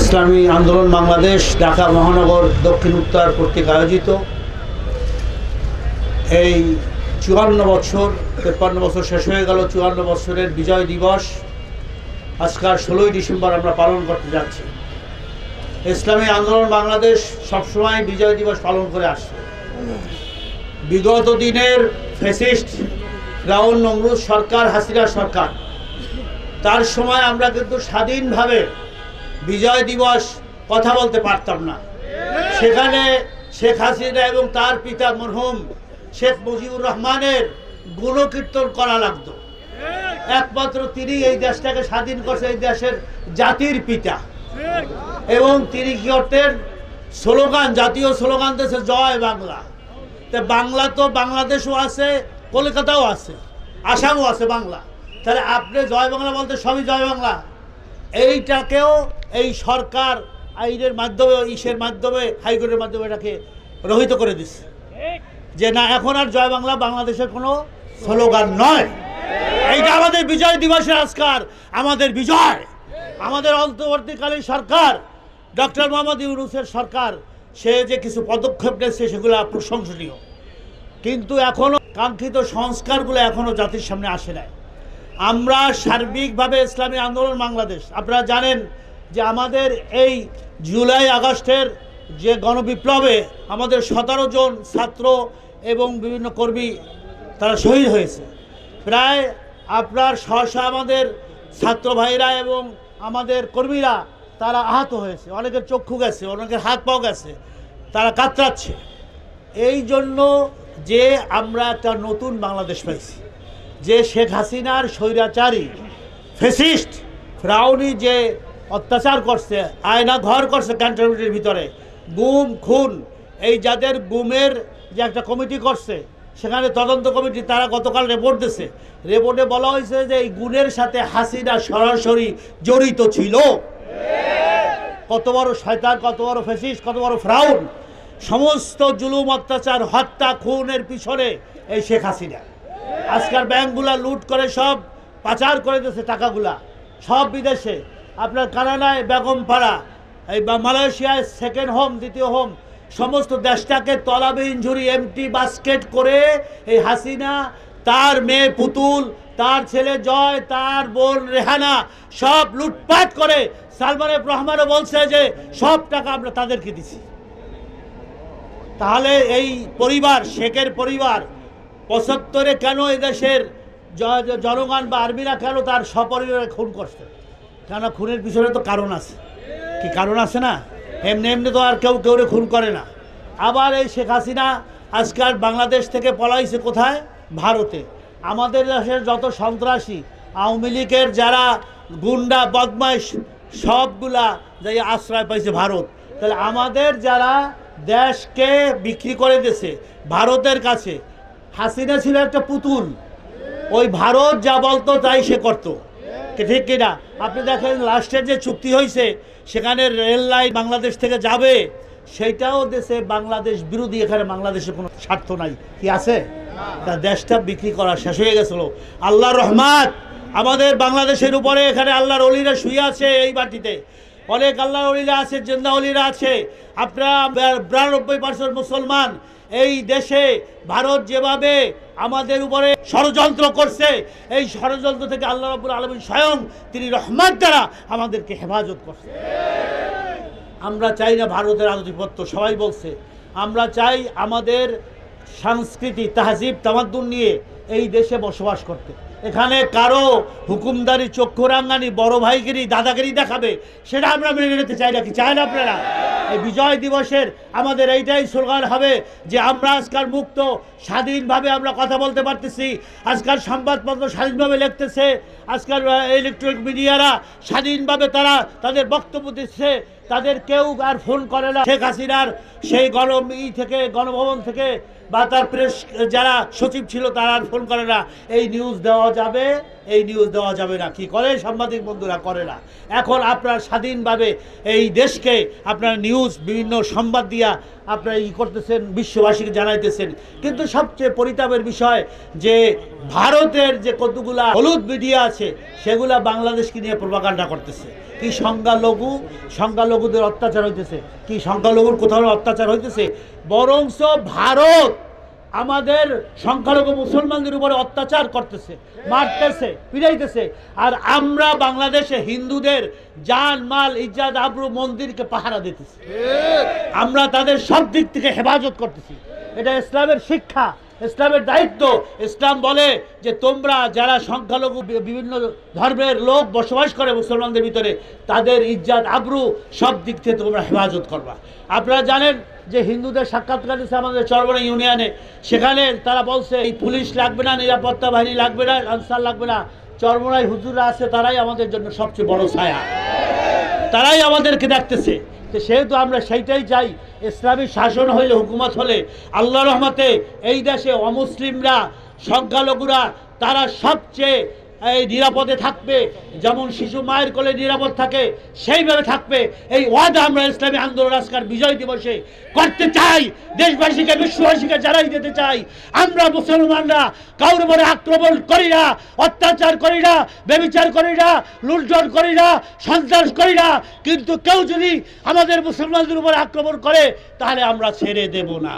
ইসলামী আন্দোলন বাংলাদেশ, ঢাকা মহানগর, দক্ষিণ উত্তর কর্তৃক আয়োজিত। এই চুয়ান্ন বছর, তেপ্পান্ন বছর শেষ হয়ে গেল, চুয়ান্ন বছরের বিজয় দিবস। আজকাল ষোলোই ডিসেম্বর আমরা পালন করতে যাচ্ছি। ইসলামী আন্দোলন বাংলাদেশ সবসময় বিজয় দিবস পালন করে আসছে। বিগত দিনের ফেসিস্ট রাউল নমরুদ সরকার, হাসিনা সরকার, তার সময় আমরা কিন্তু স্বাধীনভাবে বিজয় দিবস কথা বলতে পারতাম না। সেখানে শেখ হাসিনা এবং তার পিতা মরহুম শেখ মুজিবুর রহমানের গুণকীর্তন করা লাগতো। একমাত্র তিনি এই দেশটাকে স্বাধীন করছে, এই দেশের জাতির পিতা। এবং তিনি কি করতেন? স্লোগান, জাতীয় স্লোগান দেশে জয় বাংলা। তা বাংলা তো বাংলাদেশও আছে, কলকাতাও আছে, আসামও আছে বাংলা। তাহলে আপনি জয় বাংলা বলতে সবই জয় বাংলা। এইটাকেও এই সরকার আইনের মাধ্যমে ইসের মাধ্যমে, হাইকোর্টের মাধ্যমে এটাকে রহিত করে দিচ্ছে যে না, এখন আর জয় বাংলা বাংলাদেশের কোনো স্লোগান নয়। এইটা আমাদের বিজয় দিবসের আজকার, আমাদের বিজয়। আমাদের অন্তর্বর্তীকালীন সরকার, ডক্টর মোহাম্মদ ইউনুসের সরকার, সে যে কিছু পদক্ষেপ নিয়েছে, সেগুলো প্রশংসনীয়। কিন্তু এখনও কাঙ্ক্ষিত সংস্কারগুলো এখনও জাতির সামনে আসে নাই। আমরা সার্বিকভাবে ইসলামী আন্দোলন বাংলাদেশ, আপনারা জানেন যে আমাদের এই জুলাই আগস্টের যে গণবিপ্লবে আমাদের সতেরো জন ছাত্র এবং বিভিন্ন কর্মী তারা শহীদ হয়েছে। প্রায় আপনার সহসা আমাদের ছাত্র ভাইরা এবং আমাদের কর্মীরা তারা আহত হয়েছে। অনেকের চক্ষু গেছে, অনেকের হাত পাও গেছে, তারা কাতরাচ্ছে। এই জন্য যে আমরা একটা নতুন বাংলাদেশ পাইছি, যে শেখ হাসিনার স্বৈরাচারী ফেসিস্ট ফ্রাউনি যে অত্যাচার করছে, আয়না ঘর করছে ক্যান্টনমেন্টের ভিতরে। গুম, খুন, এই যাদের গুমের যে একটা কমিটি করছে, সেখানে তদন্ত কমিটি তারা গতকাল রিপোর্ট দিছে। রিপোর্টে বলা হয়েছে যে এই গুণের সাথে হাসিনা সরাসরি জড়িত ছিল। কত বড় শয়তান, কত বড় ফেসিস কত বড় ফ্রাউন সমস্ত জুলুম, অত্যাচার, হত্যা খুনের পিছনে এই শেখ হাসিনা। আজকাল ব্যাংকগুলা লুট করে সব পাচার করে দিয়েছে টাকাগুলা। সব বিদেশে। আপনার কানাডায় বেগম পাড়া এই বা মালয়েশিয়ায় সেকেন্ড হোম দ্বিতীয় হোম সমস্ত দেশটাকে তলাবিহীন ঝুড়ি এমটি বাস্কেট করে এই হাসিনা, তার মেয়ে পুতুল, তার ছেলে জয়, তার বোন রেহানা, সব লুটপাট করে সালমান এফ রহমানও বলছে যে সব টাকা আমরা তাদেরকে দিছি। তাহলে এই পরিবার, শেখের পরিবার, পঁচাত্তরে কেন এদেশের জনগণ বা আর্মিরা কেন তার সপরিবারে খুন করছে? কেন খুনের পিছনে তো কারণ আছে। কি কারণ আছে না? এমনি এমনি তো আর কেউ কেউ খুন করে না। আবার এই শেখ হাসিনা আজকাল বাংলাদেশ থেকে পলাইছে কোথায়? ভারতে। আমাদের দেশের যত সন্ত্রাসী, আওয়ামী লীগের যারা গুন্ডা, বদমাইশ, সবগুলা যাই আশ্রয় পাইছে ভারত। তাহলে আমাদের যারা দেশকে বিক্রি করে দিয়েছে ভারতের কাছে, হাসিনা ছিল একটা পুতুল। ওই ভারত যা বলতো তাই সে করতো। ঠিক কিনা? আপনি দেখেন লাস্টের যে চুক্তি হয়েছে সেখানে রেল লাইন বাংলাদেশ থেকে যাবে, সেইটাও দেশে বাংলাদেশ বিরোধী, এখানে বাংলাদেশের কোনো স্বার্থ নাই। কি আছে? তা দেশটা বিক্রি করা শেষ হয়ে গেছিল। আল্লাহ রহমাত, আমাদের বাংলাদেশের উপরে এখানে আল্লাহর অলিরা শুয়ে আছে এই বাটিতে অনেক আল্লাহর অলিরা আছে জেন্দা অলিরা আছে। আপনারা, বিরানব্বই পার্সেন্ট মুসলমান এই দেশে ভারত যেভাবে আমাদের উপরে ষড়যন্ত্র করছে, এই ষড়যন্ত্র থেকে আল্লাহ রব্বুল আলমী স্বয়ং তিনি রহমান দ্বারা আমাদেরকে হেফাজত করছে। আমরা চাই না ভারতের আধিপত্য, সবাই বলছে। আমরা চাই আমাদের সংস্কৃতি, তাহজিব, তামাদ্দুন নিয়ে এই দেশে বসবাস করতে। এখানে কারও হুকুমদারি, চক্ষুরাঙ্গানি, বড় ভাইগিরি, দাদাগিরি দেখাবে, সেটা আমরা মেনে নিতে চাই না কি চাই না আপনারা? এই বিজয় দিবসের আমাদের এইটাই স্লোগান হবে যে আমরা আজকাল মুক্ত, স্বাধীনভাবে আমরা কথা বলতে পারতেছি। আজকাল সংবাদপত্র স্বাধীনভাবে লিখতেছে। আজকাল ইলেকট্রনিক মিডিয়ারা স্বাধীনভাবে তারা তাদের বক্তব্য দিচ্ছে। তাদের কেউ আর ফোন করে না। শেখ হাসিনার সেই গণ ই থেকে, গণভবন থেকে বা তার প্রেস, যারা সচিব ছিল তারা আর ফোন করে না। এই নিউজ দেওয়া যাবে, এই নিউজ দেওয়া যাবে না। কি করে? সাংবাদিক বন্ধুরা, করে না। এখন আপনার স্বাধীনভাবে এই দেশকে আপনার নিউজ বিভিন্ন সংবাদ দিয়া আপনারা ই করতেছেন, বিশ্ববাসীকে জানাইতেছেন। কিন্তু সবচেয়ে পরিতাপের বিষয় যে ভারতের যে কতগুলা হলুদ মিডিয়া আছে, সেগুলা বাংলাদেশকে নিয়ে প্রভাকাণ্ডা করতেছে। কি সংখ্যালঘু সংখ্যালঘুদের অত্যাচার হইতেছে। কি সংখ্যালঘুর কোথাও অত্যাচার হইতেছে? বরংস ভারত আমাদের সংখ্যালঘু মুসলমানদের উপরে অত্যাচার করতেছে মারতেছে পিড়াইতেছে। আর আমরা বাংলাদেশে হিন্দুদের জান মাল ইজ্জাত আবরু মন্দিরকে পাহারা দিতেছি। আমরা তাদের সব দিক থেকে হেফাজত করতেছি। এটা ইসলামের শিক্ষা। ইসলামের দায়িত্ব। ইসলাম বলে যে তোমরা যারা সংখ্যালঘু বিভিন্ন ধর্মের লোক বসবাস করে মুসলমানদের ভিতরে, তাদের ইজ্জাত, আবরু সব দিক থেকে তোমরা হেফাজত করবা। আপনারা জানেন যে হিন্দুদের সাক্ষাৎকার দিচ্ছে আমাদের চরবনা ইউনিয়নে। সেখানে তারা বলছে, এই পুলিশ লাগবে না, নিরাপত্তা বাহিনী লাগবে না, আনসার লাগবে না। চরমনায় হুজুরা আছে, তারাই আমাদের জন্য সবচেয়ে বড় ছায়া। তারাই আমাদেরকে দেখতেছে। সেহেতু আমরা সেইটাই চাই, ইসলামী শাসন হইলে হুকুমত হলে আল্লাহ রহমতে এই দেশে অমুসলিমরা, সংখ্যালঘুরা, তারা সবচেয়ে এই নিরাপদে থাকবে, যেমন শিশু মায়ের কোলে নিরাপদ থাকে, সেইভাবে থাকবে। এই ওয়াদা আমরা ইসলামী আন্দোলন আজকাল বিজয় দিবসে করতে চাই, দেশবাসীকে, বিশ্ববাসীকে জানাই দিতে চাই। আমরা মুসলমানরা কাউর উপরে আক্রমণ করি না, অত্যাচার করি না, বেবিচার করি না, লুণ্ঠন করি না, সন্ত্রাস করি না। কিন্তু কেউ যদি আমাদের মুসলমানদের উপরে আক্রমণ করে, তাহলে আমরা ছেড়ে দেব না।